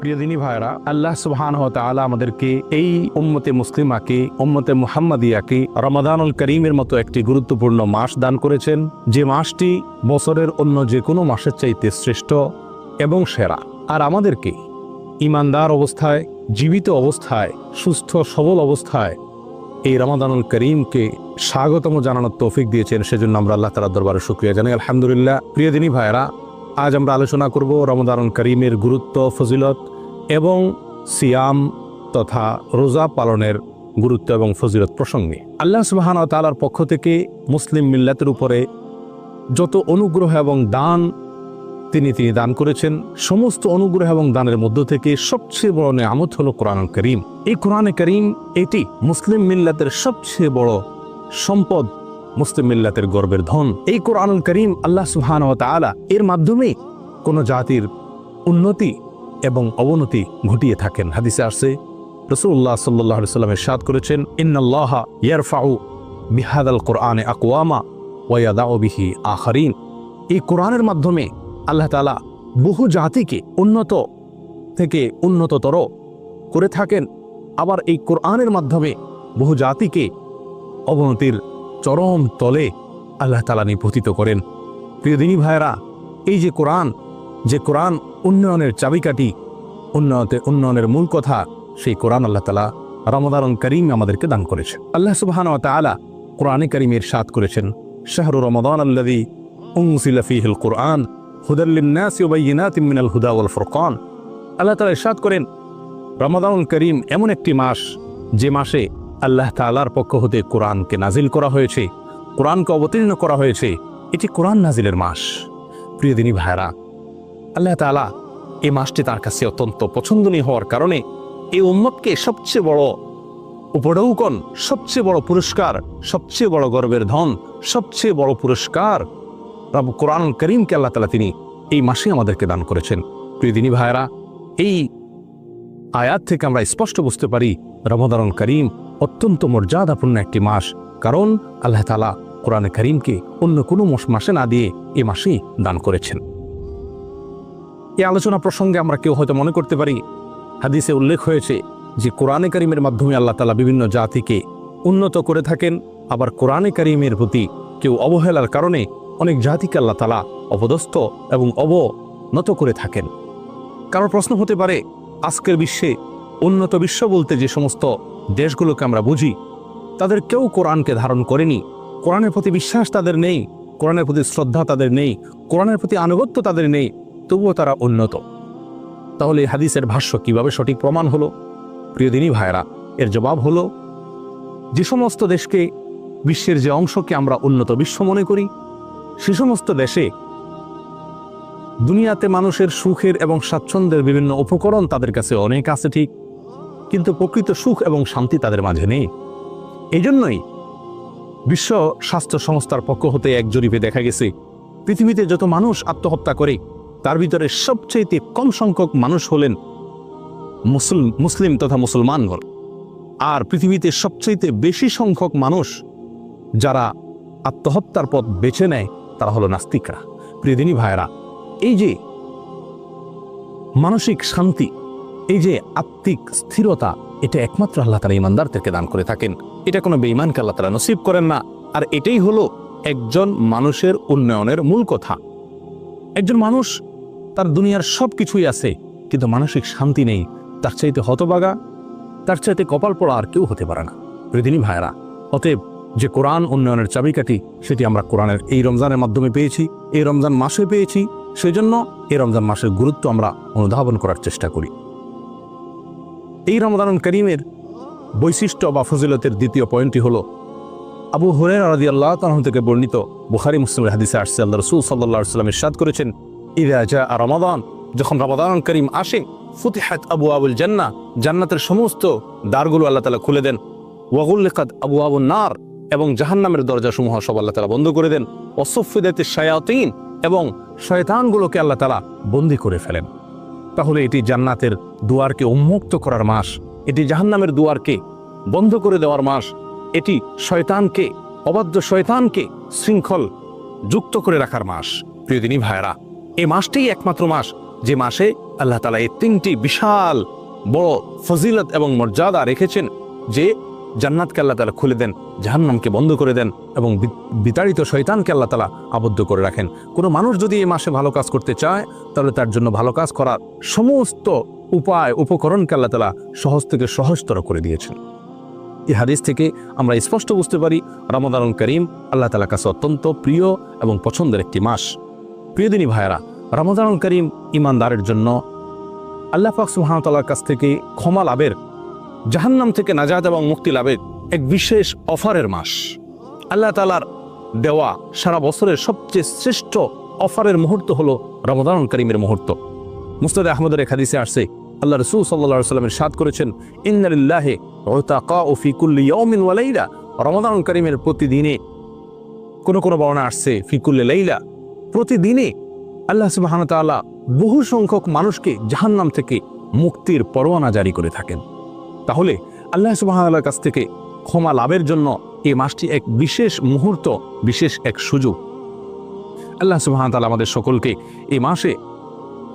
প্রিয় দিনী ভাইরা আল্লাহ সুবহান তাআলা আমাদেরকে এই উম্মতে মুসলিমাকে, উম্মতে মুহাম্মাদিয়াকে রমাদানুল করিমের মতো একটি গুরুত্বপূর্ণ মাস দান করেছেন। যে মাসটি বছরের অন্য যে কোনো মাসের চাইতে শ্রেষ্ঠ এবং সেরা। আর আমাদেরকে ইমানদার অবস্থায়, জীবিত অবস্থায়, সুস্থ, সবল অবস্থায় এই রমাদানুল করিমকে স্বাগতম জানানোর তৌফিক দিয়েছেন। সেজন্য আমরা আল্লাহ তালার দরবারে শুক্রিয়া জানাই। আলহামদুলিল্লাহ, প্রিয় দিনী ভাইরা আজ আমরা আলোচনা করব রমদানুল করিমের গুরুত্ব, ফজিলত এবং সিয়াম তথা রোজা পালনের গুরুত্ব এবং ফজিলত প্রসঙ্গে। আল্লাহ সুবাহান তালার পক্ষ থেকে মুসলিম মিল্লাতের উপরে যত অনুগ্রহ এবং দান তিনি তিনি দান করেছেন, সমস্ত অনুগ্রহ এবং দানের মধ্য থেকে সবচেয়ে বড় নেয়ামত হল কোরআন করিম। এই কোরআন করিম এটি মুসলিম মিল্লাতের সবচেয়ে বড় সম্পদ, মুসলিম মিল্লাতের গর্বের ধন। এই কোরআন করিম আল্লাহ সুহান তালা এর মাধ্যমে কোনো জাতির উন্নতি এবং অবনতি ঘটিয়ে থাকেন। হাদিসে আসছে রসুল্লাহ সাল্লাহ সাল্লামের সাদ করেছেন, ইন্নাল্লাহ ইয়ারফাউ বিহাদ আল কোরআনে আকওয়ামা ওয়াদাও বিহি আখারিন। এই কোরআনের মাধ্যমে আল্লাহ তালা বহু জাতিকে উন্নত থেকে উন্নততর করে থাকেন। আবার এই কোরআনের মাধ্যমে বহু জাতিকে অবনতির চরম তলে আল্লাহ তালা নিপতিত করেন। প্রিয়দিনী ভাইরা এই যে কোরআন যে কোরআন উন্নয়নের চাবিকাঠি, উন্নয়তে উন্নয়নের মূল কথা সেই কোরআন আল্লাহ তালা রমদান করিম আমাদেরকে দান করেছে আল্লাহ সুবাহান তালা কোরআনে করিমের সাত করেছেন, শাহরু রমদান আল্লাদি উংসিলফিহিল কোরআন হুদাল্লিনাসিবাইনাতিমিনাল হুদা ওয়াল ফুরকান। আল্লাহ তালা ইরশাদ করেন রমাদানুল করিম এমন একটি মাস, যে মাসে আল্লাহ তালার পক্ষ হতে কোরআনকে নাজিল করা হয়েছে, কোরআনকে অবতীর্ণ করা হয়েছে, এটি কোরআন নাজিলের মাস। প্রিয় দিনী ভাইরা আল্লাহ তালা এই মাসটি তার কাছে অত্যন্ত পছন্দনীয় হওয়ার কারণে এই উম্মতকে সবচেয়ে বড় উপডৌকন সবচেয়ে বড় পুরস্কার, সবচেয়ে বড় গর্বের ধন, সবচেয়ে বড় পুরস্কার রব কোরআন করিমকে আল্লাহ তালা তিনি এই মাসে আমাদেরকে দান করেছেন। প্রিয় দিনী ভাইরা এই আয়াত থেকে আমরা স্পষ্ট বুঝতে পারি রমদান করিম অত্যন্ত মর্যাদাপূর্ণ একটি মাস। কারণ আল্লাহ তালা কোরআন করিমকে অন্য কোনো মাসে না দিয়ে এ মাসেই দান করেছেন। এই আলোচনা প্রসঙ্গে আমরা কেউ হয়তো মনে করতে পারি, হাদিসে উল্লেখ হয়েছে যে কোরআনে করিমের মাধ্যমে আল্লাহ তালা বিভিন্ন জাতিকে উন্নত করে থাকেন, আবার কোরআনে করিমের প্রতি কেউ অবহেলার কারণে অনেক জাতিকে আল্লাহ তালা অপদস্থ এবং অবনত করে থাকেন। কারোর প্রশ্ন হতে পারে, আজকের বিশ্বে উন্নত বিশ্ব বলতে যে সমস্ত দেশগুলোকে আমরা বুঝি, তাদের কেউ কোরআনকে ধারণ করেনি। কোরআনের প্রতি বিশ্বাস তাদের নেই, কোরআনের প্রতি শ্রদ্ধা তাদের নেই, কোরআনের প্রতি আনুগত্য তাদের নেই তবুও তারা উন্নত। তাহলে হাদিসের ভাষ্য কীভাবে সঠিক প্রমাণ হলো? প্রিয়দিনী ভাইরা এর জবাব হলো, যে সমস্ত দেশকে, বিশ্বের যে অংশকে আমরা উন্নত বিশ্ব মনে করি, সে সমস্ত দেশে দুনিয়াতে মানুষের সুখের এবং স্বাচ্ছন্দ্যের বিভিন্ন উপকরণ তাদের কাছে অনেক আছে ঠিক, কিন্তু প্রকৃত সুখ এবং শান্তি তাদের মাঝে নেই। এই জন্যই বিশ্ব স্বাস্থ্য সংস্থার পক্ষ হতে এক জরিপে দেখা গেছে, পৃথিবীতে যত মানুষ আত্মহত্যা করে তার ভিতরে সবচেয়ে কম সংখ্যক মানুষ হলেন মুসলিম মুসলিম তথা মুসলমানগণ আর পৃথিবীতে সবচেয়ে বেশি সংখ্যক মানুষ যারা আত্মহত্যার পথ বেছে নেয়, তারা হলো নাস্তিকরা। প্রিয়দিনী ভাইরা এই যে মানসিক শান্তি, এই যে আত্মিক স্থিরতা, এটা একমাত্র আল্লাহ তালা ইমানদারদেরকে দান করে থাকেন। এটা কোনো বেইমানকে আল্লাহ তালা নসিব করেন না। আর এটাই হলো একজন মানুষের উন্নয়নের মূল কথা। একজন মানুষ তার দুনিয়ার সব কিছুই আছে, কিন্তু মানসিক শান্তি নেই। তার চাইতে হতবাগা, তার চাইতে কপাল পড়া আর কেউ হতে পারে না। প্রতিদিনই ভাইরা অতএব যে কোরআন উন্নয়নের চাবিকাঠি, সেটি আমরা কোরআনের এই রমজানের মাধ্যমে পেয়েছি, এই রমজান মাসে পেয়েছি, সেজন্য এই রমজান মাসের গুরুত্ব আমরা অনুধাবন করার চেষ্টা করি। এই রমজান করিমের বৈশিষ্ট্য বা ফজিলতের দ্বিতীয় পয়েন্টটি হলো, আবু হুরের রাজি আল্লাহ তালন থেকে বর্ণিত বুখারি মুসলিমের হাদিসে আসছে, আল্লাহ রসুল সাল্লাহ সাল্লামের সাদ করেছেন ইদা রমাদান, যখন রমাদান করিম আসে, ফুতিহাত আবু আবুল জান্না জান্নাতের সমস্ত দ্বারগুলো আল্লাহ তালা খুলে দেন। ওয়াগুল্লেকাত আবু আবু নার, এবং জাহান্নামের দরজাসমূহ সব আল্লাহ তালা বন্ধ করে দেন। অসফিদাতে শায়াতিন, এবং শয়তানগুলোকে আল্লাহ তালা বন্দি করে ফেলেন। তাহলে এটি জান্নাতের দুয়ারকে উন্মুক্ত করার মাস, এটি জাহান্নামের দুয়ারকে বন্ধ করে দেওয়ার মাস, এটি শয়তানকে, অবাধ্য শয়তানকে শৃঙ্খল যুক্ত করে রাখার মাস। প্রিয়দিনী ভাইরা এই মাসটাই একমাত্র মাস। যে মাসে আল্লাহ তালা এই তিনটি বিশাল বড় ফজিলত এবং মর্যাদা রেখেছেন যে জান্নাতকে আল্লাহ তালা খুলে দেন, জাহান্নামকে বন্ধ করে দেন এবং বিতাড়িত শয়তানকে আল্লাহ তালা আবদ্ধ করে রাখেন। কোনো মানুষ যদি এই মাসে ভালো কাজ করতে চায়, তাহলে তার জন্য ভালো কাজ করার সমস্ত উপায়, উপকরণকে আল্লাহ তালা সহজ থেকে সহজতর করে দিয়েছেন। এই হাদিস থেকে আমরা স্পষ্ট বুঝতে পারি, রমাদানুল করিম আল্লাহ তালার কাছে অত্যন্ত প্রিয় এবং পছন্দের একটি মাস। প্রিয়দিনী ভাইয়েরা রমাদানুল করিম ইমানদারের জন্য আল্লাহ পাক সুহামতাল্লার কাছ থেকে ক্ষমা লাভের, জাহান্নাম থেকে নাজাত এবং মুক্তি লাভের এক বিশেষ অফারের মাস। আল্লাহ তালার দেওয়া সারা বছরের সবচেয়ে শ্রেষ্ঠ অফারের মুহূর্ত হলো রমাদানুল করিমের মুহূর্ত। মুস্তাদ আহমদের এক হাদিসে আসছে, আল্লাহ রসুল সাল্লা সাল্লামের সাদ করেছেন, ইন্নালিল্লাহে ওতাকা ও ফিকুল্লি রমাদান করিমের প্রতিদিনে কোনো কোনো বর্ণনা আসছে ফিকুল্লে লাইলা। প্রতিদিনে আল্লাহ সুবাহান তাআলা বহু সংখ্যক মানুষকে জাহান্নাম থেকে মুক্তির পরোয়ানা জারি করে থাকেন। তাহলে আল্লাহ সুবাহার কাছ থেকে ক্ষমা লাভের জন্য এই মাসটি এক বিশেষ মুহূর্ত, বিশেষ এক সুযোগ। আল্লাহ সুবাহান তাআলা আমাদের সকলকে এ মাসে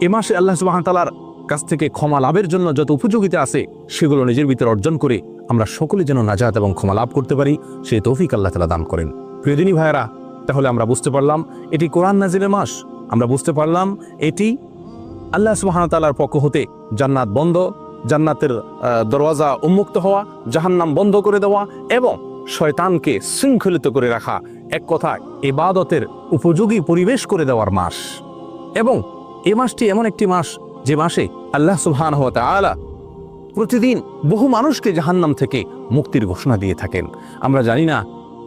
এ মাসে আল্লাহ সুবাহান তালার কাছ থেকে ক্ষমা লাভের জন্য যত উপযোগিতা আছে, সেগুলো নিজের ভিতরে অর্জন করে আমরা সকলে যেন নাজাত এবং ক্ষমা লাভ করতে পারি সেই তৌফিক আল্লাহ তালা দান করেন। প্রিয়দিনী ভাইয়েরা তাহলে আমরা বুঝতে পারলাম এটি কোরআন নাজিরের মাস। আমরা বুঝতে পারলাম এটি আল্লাহ সুবাহান তালার পক্ষ হতে জান্নাত বন্ধ, জান্নাতের দরওয়াজা উন্মুক্ত হওয়া, জাহান্নাম বন্ধ করে দেওয়া এবং শয়তানকে শৃঙ্খলিত করে রাখা এক কথায় এবাদতের উপযোগী পরিবেশ করে দেওয়ার মাস। এবং এ মাসটি এমন একটি মাস যে মাসে আল্লাহ সুবহান আলা প্রতিদিন বহু মানুষকে জাহান্নাম থেকে মুক্তির ঘোষণা দিয়ে থাকেন। আমরা জানি না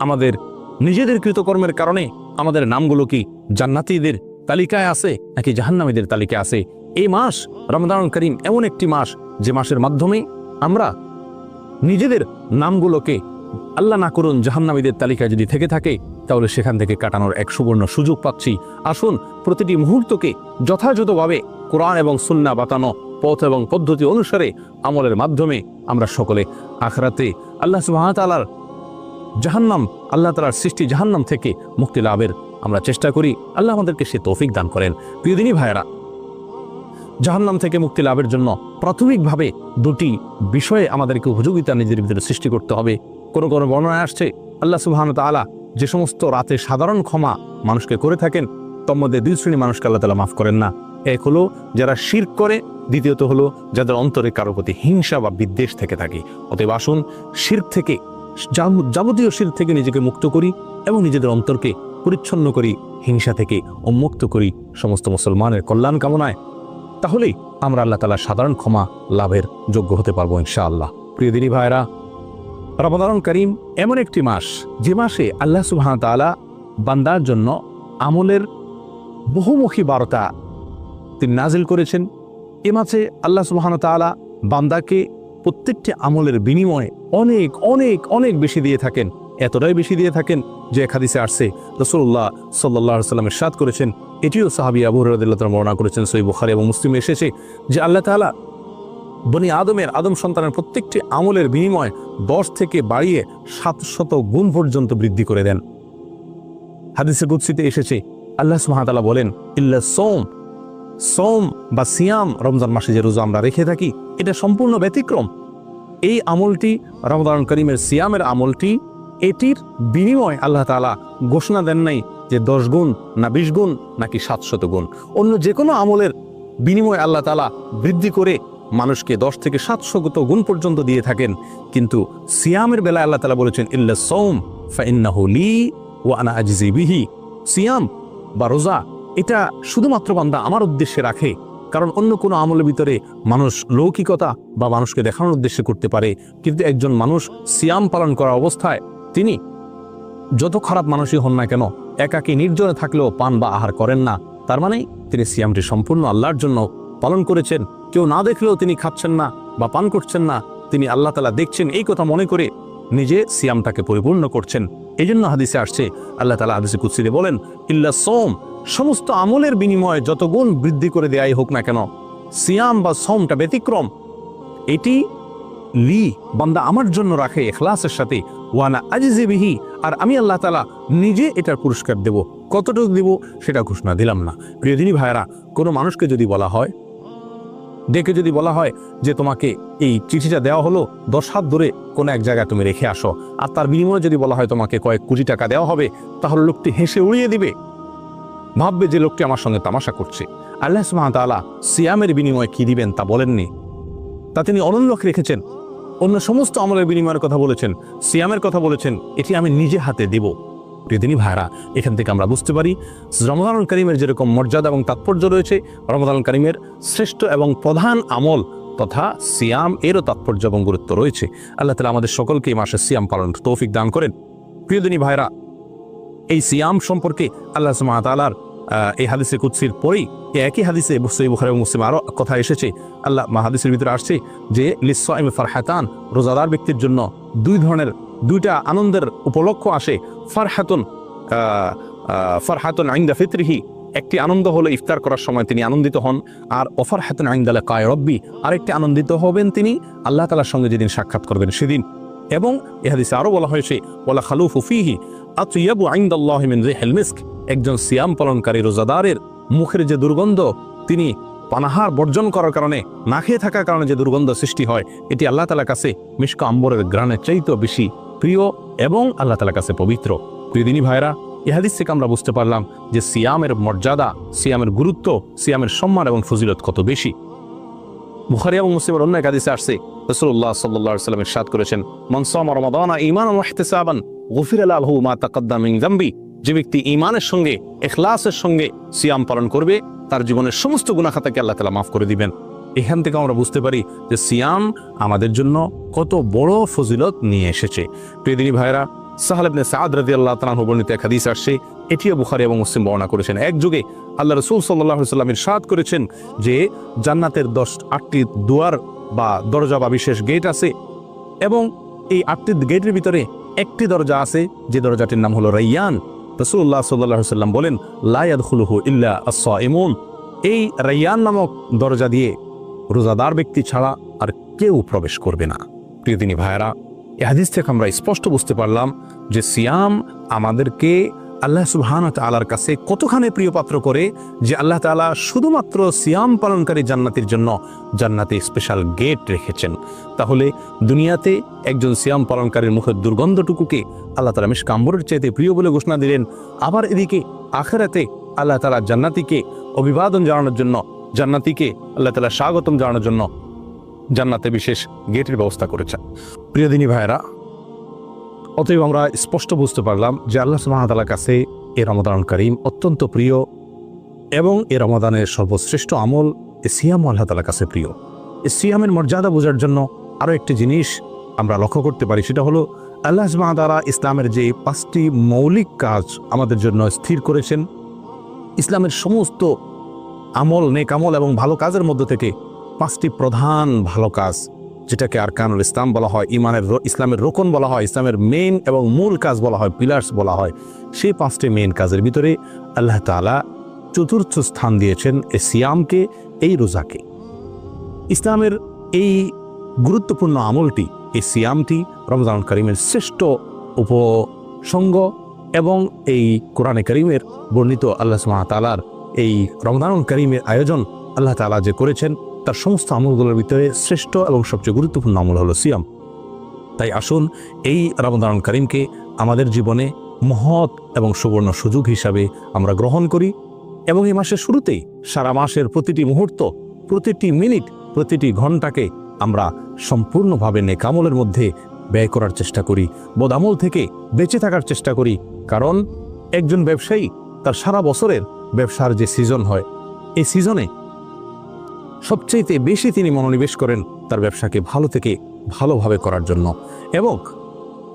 আমাদের নিজেদের কৃতকর্মের কারণে আমাদের নামগুলো কি জান্নাতীদের তালিকায় আছে নাকি জাহান্নামীদের তালিকায় আছে? এই মাস রমদান করিম এমন একটি মাস যে মাসের মাধ্যমে আমরা নিজেদের নামগুলোকে আল্লাহ না করুন জাহান্নামীদের তালিকায় যদি থেকে থাকে, তাহলে সেখান থেকে কাটানোর এক সুবর্ণ সুযোগ পাচ্ছি। আসুন প্রতিটি মুহূর্তকে যথাযথভাবে কোরআন এবং সুন্না বাতানো পথ এবং পদ্ধতি অনুসারে আমলের মাধ্যমে আমরা সকলে আখরাতে আল্লাহ সুবাহতালার জাহান্নাম, আল্লাহ তালার সৃষ্টি জাহান্নাম থেকে মুক্তি লাভের আমরা চেষ্টা করি। আল্লাহ আমাদেরকে সে তৌফিক দান করেন। প্রিয়দিনী ভাইয়েরা, জাহান্নাম থেকে মুক্তি লাভের জন্য প্রাথমিকভাবে দুটি বিষয়ে আমাদেরকে উপযোগিতা নিজের ভিতরে সৃষ্টি করতে হবে। কোনো কোনো বর্ণনায় আসছে, আল্লাহ সুবহান তাআলা যে সমস্ত রাতে সাধারণ ক্ষমা মানুষকে করে থাকেন তোর মধ্যে দুই শ্রেণি মানুষকে আল্লাহ তালা মাফ করেন না। এক হলো যারা শির করে, দ্বিতীয়ত হলো যাদের অন্তরে কারও প্রতি হিংসা বা বিদ্বেষ থেকে থাকে। অতএব আসুন শির থেকে যাবতীয় শির থেকে নিজেকে মুক্ত করি এবং নিজেদের অন্তরকে পরিচ্ছন্ন করি, হিংসা থেকে উন্মুক্ত করি সমস্ত মুসলমানের কল্যাণ কামনায়। তাহলেই আমরা আল্লাহ তালা সাধারণ ক্ষমা লাভের যোগ্য হতে পারব ইনশাআল্লাহ। প্রিয় দিনী ভাইরা রমাদান করিম এমন একটি মাস, যে মাসে আল্লাহ সুবহান তাআলা বান্দার জন্য আমলের বহুমুখী বার্তা তিনি নাজিল করেছেন। এ মাসে আল্লাহ সুবহান তাআলা বান্দাকে প্রত্যেকটি আমলের বিনিময়ে অনেক অনেক অনেক বেশি দিয়ে থাকেন। এতটাই বেশি দিয়ে থাকেন যে এক হাদিসে আসছে রসুল্লাহ সাল্লাহ সাল্লামের সাদ করেছেন। এটিও সাহাবি আবু বর্ণনা করেছেন সই বুখারি এবং মুসলিম এসেছে যে আল্লাহ তাআলা বনি আদমের, আদম সন্তানের প্রত্যেকটি আমলের বিনিময় দশ থেকে বাড়িয়ে সাতশত গুণ পর্যন্ত বৃদ্ধি করে দেন। হাদিসে কুৎসিতে এসেছে, আল্লাহ সুহাতালা বলেন, ইল্লা সোম সোম বা সিয়াম রমজান মাসে যে রোজা আমরা রেখে থাকি এটা সম্পূর্ণ ব্যতিক্রম। এই আমলটি, রমজান করিমের সিয়ামের আমলটি, এটির বিনিময় আল্লাহ তালা ঘোষণা দেন নাই যে দশ গুণ না বিশ গুণ নাকি সাতশত গুণ। অন্য যে কোনো আমলের বিনিময় আল্লাহ তালা বৃদ্ধি করে মানুষকে দশ থেকে সাতশত গুণ পর্যন্ত দিয়ে থাকেন। কিন্তু সিয়ামের বেলায় আল্লাহ তাআলা বলেছেন, ইল্লা সৌম ফাইন্নাহু লি ও আনা আজিজি বিহি। সিয়াম বা রোজা, এটা শুধুমাত্র বান্দা আমার উদ্দেশ্যে রাখে। কারণ অন্য কোনো আমলের ভিতরে মানুষ লৌকিকতা বা মানুষকে দেখানোর উদ্দেশ্যে করতে পারে। কিন্তু একজন মানুষ সিয়াম পালন করা অবস্থায় তিনি যত খারাপ মানুষই হন না কেন, একাকী নির্জনে থাকলেও পান বা আহার করেন না। তার মানে তিনি সিয়ামটি সম্পূর্ণ আল্লাহর জন্য পালন করেছেন। কেউ না দেখলেও তিনি খাচ্ছেন না বা পান করছেন না। তিনি আল্লাহ তালা দেখছেন, এই কথা মনে করে নিজে সিয়ামটাকে পরিপূর্ণ করছেন। এই জন্য হাদিসে আসছে, আল্লাহ তালা হাদিসে কুৎসিতে বলেন, ইল্লা সোম সমস্ত আমলের বিনিময়ে যত গুণ বৃদ্ধি করে দেয়াই হোক না কেন, সিয়াম বা সোমটা ব্যতিক্রম। এটি লি বান্দা আমার জন্য রাখে এখলাসের সাথে, ওয়ানা আজিজে বিহি, আর আমি আল্লাহ তালা নিজে এটার পুরস্কার দেব। কতটুকু দিব সেটা ঘোষণা দিলাম না। প্রিয়দিনী ভাইয়েরা, কোনো মানুষকে যদি বলা হয়, ডেকে যদি বলা হয় যে তোমাকে এই চিঠিটা দেওয়া হলো, দশ হাত ধরে কোনো এক জায়গায় তুমি রেখে আসো, আর তার বিনিময়ে যদি বলা হয় তোমাকে কয়েক কোটি টাকা দেওয়া হবে, তাহলে লোকটি হেসে উড়িয়ে দিবে। ভাববে যে লোকটি আমার সঙ্গে তামাশা করছে। আল্লাহ সুহামতাল্লাহ সিয়ামের বিনিময়ে কি দিবেন তা বলেননি। তা তিনি অনন্যক রেখেছেন। অন্য সমস্ত আমলের বিনিময়ের কথা বলেছেন, সিয়ামের কথা বলেছেন, এটি আমি নিজে হাতে দেব। প্রিয়দিনী ভাইরা এখান থেকে আমরা বুঝতে পারি, রমজানুল করিমের যেরকম মর্যাদা এবং তাৎপর্য রয়েছে, রমজানুল করিমের শ্রেষ্ঠ এবং প্রধান আমল তথা সিয়াম এরও তাৎপর্য এবং গুরুত্ব রয়েছে। আল্লাহ তালা আমাদের সকলকে এই মাসে সিয়াম পালন তৌফিক দান করেন। প্রিয়দিনী ভাইরা এই সিয়াম সম্পর্কে আল্লাহ সুমাতালার এই হাদিসে কুৎসির পরেই একই হাদিসে সই বুখারি মুসলিম আরও কথা এসেছে। আল্লাহ মা হাদিসের ভিতরে আসছে যে লিসাইম ফারহাতান রোজাদার ব্যক্তির জন্য দুই ধরনের, দুইটা আনন্দের উপলক্ষ আসে। ফারহাতুন ফারহাতুন আইন্দা ফিতরিহি, একটি আনন্দ হলো ইফতার করার সময় তিনি আনন্দিত হন। আর অফার হাতুন আইন্দালে কায় রব্বি আরেকটি আনন্দিত হবেন তিনি আল্লাহ তালার সঙ্গে যেদিন সাক্ষাৎ করবেন সেদিন। এবং এ হাদিসে আরও বলা হয়েছে ওলা খালুফু ফিহি আতুয়াবু আইন্দাল্লাহ মিন রিহিল মিস্ক। একজন সিয়াম পালনকারী রোজাদারের মুখের যে দুর্গন্ধ, তিনি পানাহার বর্জন করার কারণে, না খেয়ে থাকার কারণে যে দুর্গন্ধ সৃষ্টি হয়, এটি আল্লাহ তালার কাছে মিষ্ক আম্বরের গ্রানের চাইতেও বেশি প্রিয় এবং আল্লাহ তালার কাছে পবিত্র। প্রিয়দিনী ভাইরা ইহাদিস থেকে আমরা বুঝতে পারলাম যে সিয়ামের মর্যাদা, সিয়ামের গুরুত্ব, সিয়ামের সম্মান এবং ফজিলত কত বেশি। বুখারি এবং মুসলিমের অন্য এক হাদিসে আসছে রসুল্লাহ সাল্লাহ সাল্লামের সাদ করেছেন মনসাম রমাদানা ইমান ওয়াহতেসাবান গফির আলাহু মা তাকাদ্দাম মিন জাম্বি যে ব্যক্তি ইমানের সঙ্গে, এখলাসের সঙ্গে সিয়াম পালন করবে, তার জীবনের সমস্ত গুণাখাতাকে আল্লাহ তালা মাফ করে দিবেন। এখান থেকে আমরা বুঝতে পারি যে সিয়াম আমাদের জন্য কত বড় ফজিলত নিয়ে এসেছে। প্রিয়দিনী ভাইরা সাহালেবনে সাদ রাজি আল্লাহ তালাহ বর্ণিত এক হাদিস আসছে, এটিও বুখারি এবং মুসলিম বর্ণনা করেছেন। এক যুগে আল্লাহ রসুল সাল্লাহ সাল্লামের সাদ করেছেন যে জান্নাতের দশ, আটটি দুয়ার বা দরজা বা বিশেষ গেট আছে এবং এই আটটি গেটের ভিতরে একটি দরজা আছে, যে দরজাটির নাম হলো রাইয়ান। রসুল্লাহ সাল্লাহ সাল্লাম বলেন লায়াদ খুলহু ইল্লা আসা এই রাইয়ান নামক দরজা দিয়ে রোজাদার ব্যক্তি ছাড়া আর কেউ প্রবেশ করবে না। প্রিয়দিনী ভাইয়েরা, এ হাদিস থেকে আমরা স্পষ্ট বুঝতে পারলাম যে সিয়াম আমাদেরকে আল্লাহ সুবহান তালার কাছে কতখানি প্রিয় পাত্র করে যে আল্লাহ তালা শুধুমাত্র সিয়াম পালনকারী জান্নাতির জন্য জান্নাতে স্পেশাল গেট রেখেছেন। তাহলে দুনিয়াতে একজন সিয়াম পালনকারীর মুখের দুর্গন্ধটুকুকে আল্লাহ তালা মিশ কাম্বরের চাইতে প্রিয় বলে ঘোষণা দিলেন। আবার এদিকে আখেরাতে আল্লাহ তালা জান্নাতিকে অভিবাদন জানানোর জন্য, জান্নাতিকে আল্লাহ তালা স্বাগতম জানানোর জন্য জান্নাতে বিশেষ গেটের ব্যবস্থা করেছেন। প্রিয়দিনী ভাইয়েরা অতএব আমরা স্পষ্ট বুঝতে পারলাম যে আল্লাহ সুবাহতালার কাছে এ রমাদান করিম অত্যন্ত প্রিয় এবং এ রমাদানের সর্বশ্রেষ্ঠ আমল এ সিয়াম আল্লাহ তালার কাছে প্রিয়। এ সিয়ামের মর্যাদা বোঝার জন্য আরও একটি জিনিস আমরা লক্ষ্য করতে পারি, সেটা হলো আল্লাহ সুবাহতালা ইসলামের যে পাঁচটি মৌলিক কাজ আমাদের জন্য স্থির করেছেন, ইসলামের সমস্ত আমল, নেক আমল এবং ভালো কাজের মধ্য থেকে পাঁচটি প্রধান ভালো কাজ যেটাকে আরকানুল ইসলাম বলা হয়, ইমানের ইসলামের রোকন বলা হয়, ইসলামের মেন এবং মূল কাজ বলা হয় পিলার্স বলা হয়, সেই পাঁচটি মেন কাজের ভিতরে আল্লাহ তাআলা চতুর্থ স্থান দিয়েছেন এই সিয়ামকে, এই রোজাকে। ইসলামের এই গুরুত্বপূর্ণ আমলটি, এই সিয়ামটি রমজান করিমের শ্রেষ্ঠ উপসঙ্গ এবং এই কোরআনে করিমের বর্ণিত আল্লাহ ওয়া এই রমজানুল করিমের আয়োজন আল্লাহ তাআলা যে করেছেন তার সমস্ত আমলগুলোর ভিতরে শ্রেষ্ঠ এবং সবচেয়ে গুরুত্বপূর্ণ আমল হলো সিয়াম। তাই আসুন এই রমজান করিমকে আমাদের জীবনে মহৎ এবং সুবর্ণ সুযোগ হিসাবে আমরা গ্রহণ করি এবং এই মাসের শুরুতেই সারা মাসের প্রতিটি মুহূর্ত, প্রতিটি মিনিট, প্রতিটি ঘন্টাকে আমরা সম্পূর্ণভাবে নেকামলের মধ্যে ব্যয় করার চেষ্টা করি বদামল থেকে বেঁচে থাকার চেষ্টা করি। কারণ একজন ব্যবসায়ী তার সারা বছরের ব্যবসার যে সিজন হয়, এই সিজনে সবচাইতে বেশি তিনি মনোনিবেশ করেন তার ব্যবসাকে ভালো থেকে ভালোভাবে করার জন্য। এবং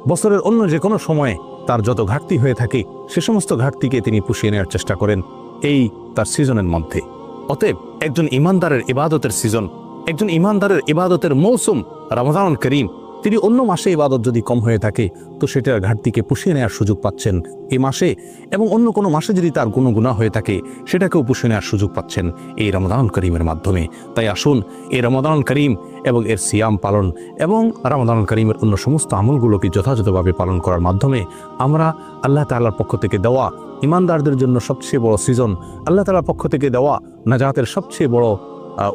বছরের অন্য যে কোনো সময়ে তার যত ঘাটতি হয়ে থাকে, সে সমস্ত ঘাটতিকে তিনি পুষিয়ে নেওয়ার চেষ্টা করেন এই তার সিজনের মধ্যে। অতএব একজন ইমানদারের ইবাদতের সিজন, একজন ইমানদারের ইবাদতের মৌসুম রমজান করিম তিনি অন্য মাসে ইবাদত যদি কম হয়ে থাকে, তো সেটার ঘাটতিকে পুষিয়ে নেওয়ার সুযোগ পাচ্ছেন এ মাসে এবং অন্য কোনো মাসে যদি তার কোনো গুণা হয়ে থাকে, সেটাকেও পুষিয়ে নেওয়ার সুযোগ পাচ্ছেন এই রমদান করিমের মাধ্যমে। তাই আসুন এই রমদান করিম এবং এর সিয়াম পালন এবং রমদান করিমের অন্য সমস্ত আমলগুলোকে যথাযথভাবে পালন করার মাধ্যমে আমরা আল্লাহ তাআলার পক্ষ থেকে দেওয়া ইমানদারদের জন্য সবচেয়ে বড় সিজন, আল্লাহ তাআলার পক্ষ থেকে দেওয়া নাজাতের সবচেয়ে বড়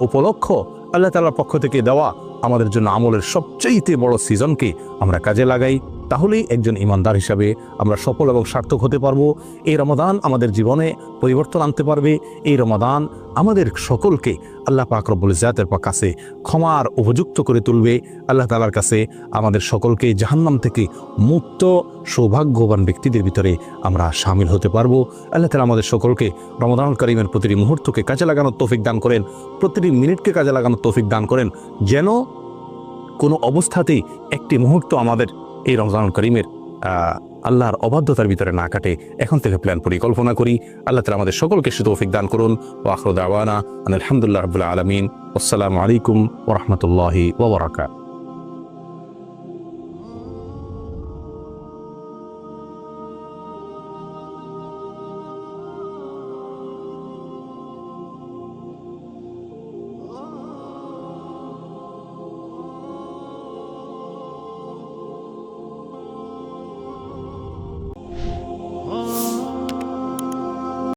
উপলক্ষ, আল্লাহ তাআলার পক্ষ থেকে দেওয়া আমাদের জন্য আমলের সবচেয়েতে বড় সিজনকে আমরা কাজে লাগাই। তাহলেই একজন ইমানদার হিসাবে আমরা সফল এবং সার্থক হতে পারব। এই রমাদান আমাদের জীবনে পরিবর্তন আনতে পারবে। এই রমাদান আমাদের সকলকে আল্লাহ পাক রব্বুল জাতের কাছে ক্ষমার উপযুক্ত করে তুলবে। আল্লাহ তালার কাছে আমাদের সকলকে জাহান্নাম থেকে মুক্ত, সৌভাগ্যবান ব্যক্তিদের ভিতরে আমরা সামিল হতে পারব। আল্লাহ তালা আমাদের সকলকে রমদান করিমের প্রতিটি মুহূর্তকে কাজে লাগানোর তৌফিক দান করেন। প্রতিটি মিনিটকে কাজে লাগানোর তৌফিক দান করেন। যেন কোনো অবস্থাতেই একটি মুহূর্ত আমাদের এই রমজান করিমের আল্লাহর অবাধ্যতার ভিতরে না কাটে, এখন থেকে প্ল্যান পরিকল্পনা করি। আল্লাহ তালা আমাদের সকলকে সুতৌফিক দান করুন। ও আখরুদ আওয়ানা আলহামদুলিল্লাহ রবিল্লা আলমিন। আসসালামু আলাইকুম ওরহমতুল্লাহি ওবরাকাত